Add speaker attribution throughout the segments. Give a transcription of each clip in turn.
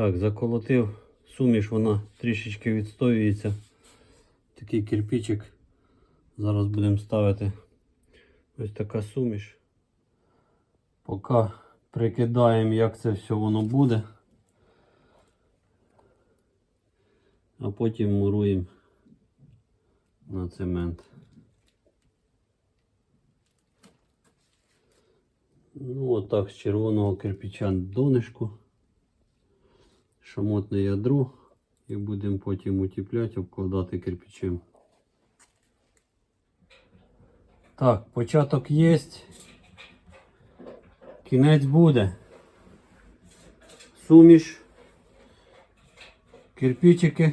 Speaker 1: Так, заколотив. Суміш вона трішечки відстоюється. Такий кирпичик. Зараз будемо ставити ось така суміш. Поки прикидаємо, як це все воно буде. А потім муруємо на цемент. Ну, отак з червоного кирпича донышку, шамотне ядро і будемо потім утепляти, обкладати кирпичем. Так, початок є. Кінець буде. Суміш. Кирпичики.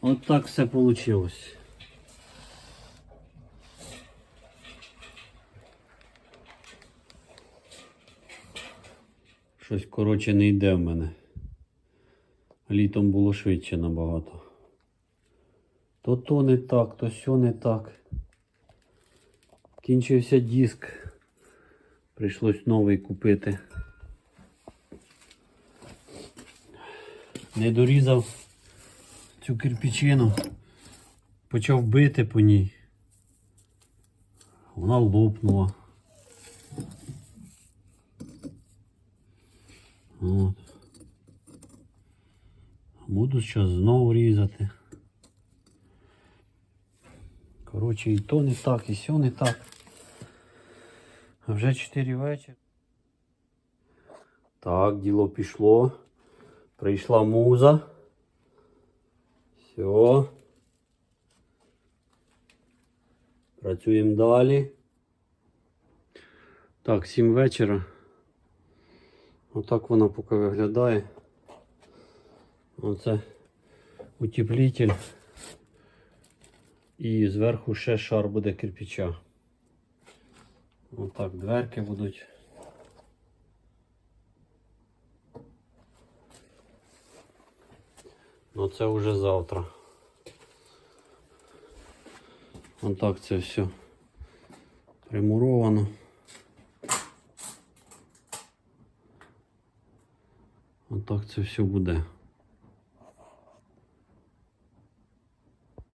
Speaker 1: От так все вийшло. Щось коротше не йде в мене. Літом було швидше набагато. То то не так, то сьо не так. Кінчився диск. Прийшлось новий купити. Не дорізав цю кирпичину. Почав бити по ній. Вона лопнула. От. Буду зараз знову різати. Коротше, і то не так, і сьо не так. А вже 4 вечір. Так, діло пішло. Прийшла муза. Все. Працюємо далі. Так, 7 вечора. Отак вона поки виглядає. Оце утеплитель. І зверху ще шар буде кирпича. Отак дверки будуть. Ну це вже завтра. Отак це все примуровано. Отак це все буде.